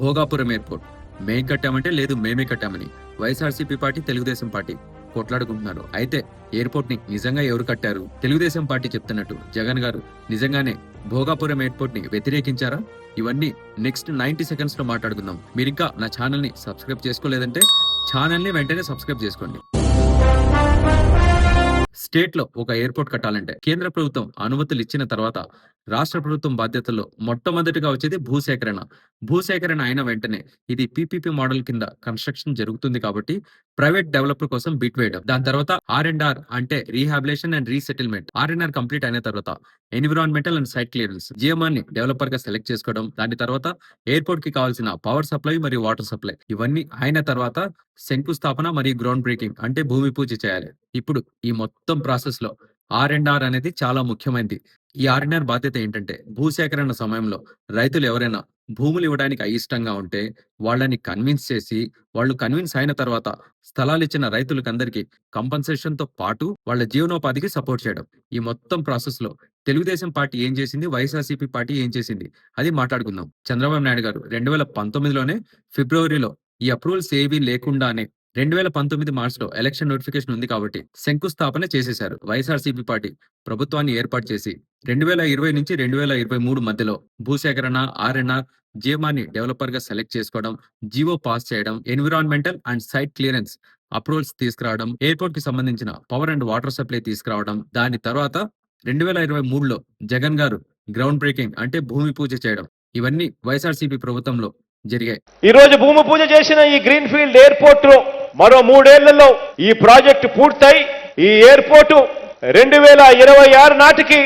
Bhogapuram airport. మేం కట్టామంటే లేదు మేమే కట్టామని. వైఎస్ఆర్సీపీ పార్టీ తెలుగుదేశం పార్టీ కొట్లాడుకుంటున్నారు. అయితే ఎయిర్పోర్ట్ని నిజంగా ఎవరు కట్టారు? తెలుగుదేశం పార్టీ చెప్తున్నట్టు. జగన్ గారు నిజంగానే భోగాపురం ఎయిర్పోర్ట్ని వ్యతిరేకించారా? ఇవన్నీ నెక్స్ట్ నైన్టీ సెకండ్స్లో మాట్లాడుకుందాం. మీరు ఇంకా నా ఛానల్ని సబ్స్క్రైబ్ చేసుకోలేదంటే ఛానల్ని వెంటనే సబ్స్క్రైబ్ చేసుకోండి. స్టేట్లో ఒక ఎయిర్పోర్ట్ కట్టాలంటే కేంద్ర ప్రభుత్వం అనుమతులు ఇచ్చిన తర్వాత రాష్ట్ర ప్రభుత్వం బాధ్యతల్లో మొట్టమొదటిగా వచ్చేది భూసేకరణ. భూసేకరణ అయిన వెంటనే ఇది పీపీపీ మోడల్ కింద కన్స్ట్రక్షన్ జరుగుతుంది కాబట్టి ప్రైవేట్ డెవలపర్ కోసం బిట్ వేయడం. దాని తర్వాత ఆర్ అండ్ ఆర్ అంటే rehabilitation and resettlement. R and R complete అయిన తర్వాత ఎన్విరాన్మెంటల్ అండ్ సైట్ క్లియరెన్స్. జిఎంఆర్ని డెవలపర్గా సెలెక్ట్ చేసుకోవడం. దాని తర్వాత ఎయిర్పోర్ట్కి కావాల్సిన పవర్ సప్లై మరియు వాటర్ సప్లై. ఇవన్నీ అయిన తర్వాత శంకుస్థాపన మరియు గ్రౌండ్ బ్రేకింగ్ అంటే భూమి పూజ చేయాలి. ఇప్పుడు ఈ మొత్తం ప్రాసెస్లో ఆర్ అండ్ ఆర్ అనేది చాలా ముఖ్యమైనది ఈ ఆర్ అండ్ ఆర్ బాధ్యత ఏంటంటే భూసేకరణ సమయంలో రైతులు ఎవరైనా భూములు ఇవ్వడానికి అయిష్టంగా ఉంటే వాళ్ళని కన్విన్స్ చేసి వాళ్ళు కన్విన్స్ అయిన తర్వాత స్థలాలు ఇచ్చిన రైతులకు అందరికీ కంపన్సేషన్తో పాటు వాళ్ళ జీవనోపాధికి సపోర్ట్ చేయడం. ఈ మొత్తం ప్రాసెస్లో తెలుగుదేశం పార్టీ ఏం చేసింది? వైఎస్ఆర్సీపీ పార్టీ ఏం చేసింది? అది మాట్లాడుకుందాం. చంద్రబాబు నాయుడు గారు రెండు వేల పంతొమ్మిదిలోనే ఫిబ్రవరిలో ఈ అప్రూవల్స్ ఏవీ లేకుండానే రెండు వేల పంతొమ్మిది మార్చిలో ఎలక్షన్ నోటిఫికేషన్ ఉంది కాబట్టి శంకుస్థాపన చేసేశారు. వైఎస్ఆర్సీపీ పార్టీ ప్రభుత్వాన్ని ఏర్పాటు చేసి రెండు వేల ఇరవై నుంచి రెండు వేల ఇరవై మూడు మధ్యలో భూసేకరణ R N R G M R డెవలపర్గా select చేసుకోవడం జీవో పాస్ చేయడం environmental and site clearance approvals తీసుకురావడం ఎయిర్పోర్ట్కి సంబంధించిన పవర్ అండ్ వాటర్ సప్లై తీసుకురావడం దాని తర్వాత రెండు వేల ఇరవై మూడులో జగన్ గారు గ్రౌండ్ బ్రేకింగ్ అంటే భూమి పూజ చేయడం ఇవన్నీ వైఎస్ఆర్సీపీ ప్రభుత్వంలో జరిగాయి. ఈ రోజు భూమి పూజ చేసిన ఈ గ్రీన్ ఫీల్డ్ ఎయిర్పోర్ట్లో మరో మూడేళ్ళలో ఈ ప్రాజెక్టు పూర్తయి ఈ ఎయిర్పోర్టు రెండు వేల ఇరవై ఆరు నాటికి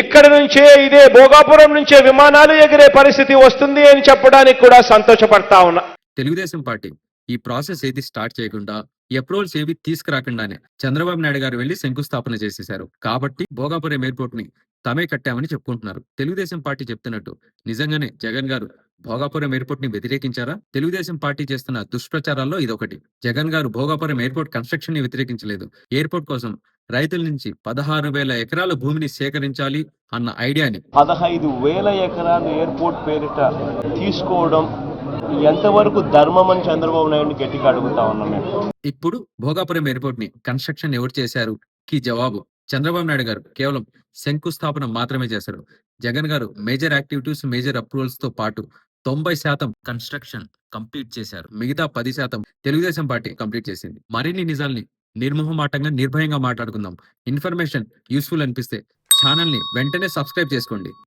ఇక్కడి నుంచే ఇదే భోగాపురం నుంచే విమానాలు ఎగిరే పరిస్థితి వస్తుంది అని చెప్పడానికి కూడా సంతోషపడతా ఉన్నా. తెలుగుదేశం పార్టీ ఈ ప్రాసెస్ ఏది స్టార్ట్ చేయకుండా అప్రూవల్స్ ఏవి తీసుకురాకుండానే చంద్రబాబు నాయుడు గారు వెళ్ళి శంకుస్థాపన చేసేశారు. కాబట్టి భోగాపురం ఎయిర్పోర్ట్ని తమే కట్టామని చెప్పుకుంటున్నారు. తెలుగుదేశం పార్టీ చెప్తున్నట్టు నిజంగానే జగన్ గారు భోగాపురం ఎయిర్పోర్ట్ని వ్యతిరేకించారా? తెలుగుదేశం పార్టీ చేస్తున్న దుష్ప్రచారాల్లో ఇదొకటి. జగన్ గారు భోగాపురం ఎయిర్పోర్ట్ కన్స్ట్రక్షన్ని వ్యతిరేకించలేదు. ఎయిర్పోర్ట్ కోసం రైతుల నుంచి పదహారు వేల ఎకరాల భూమిని సేకరించాలి అన్న ఐడియాని పదహైదు వేల ఎకరాలు ఎయిర్పోర్ట్ పేరిట తీసుకోవడం ఎంతవరకు ధర్మం అని చంద్రబాబు నాయుడు గట్టిగా అడుగుతా ఉన్నాం మేము. ఇప్పుడు భోగాపురం ఎయిర్పోర్ట్ని కన్స్ట్రక్షన్ ఎవరు చేశారు? కి జవాబు. చంద్రబాబు నాయుడు గారు కేవలం శంకుస్థాపన మాత్రమే చేశారు. జగన్ గారు మేజర్ యాక్టివిటీస్ మేజర్ అప్రూవల్స్తో పాటు తొంభై శాతం కన్స్ట్రక్షన్ కంప్లీట్ చేశారు. మిగతా పది శాతం తెలుగుదేశం పార్టీ కంప్లీట్ చేసింది. మరిన్ని నిజాల్ని నిర్మోహమాటంగా నిర్భయంగా మాట్లాడుకుందాం. ఇన్ఫర్మేషన్ యూస్ఫుల్ అనిపిస్తే ఛానల్ని వెంటనే సబ్స్క్రైబ్ చేసుకోండి.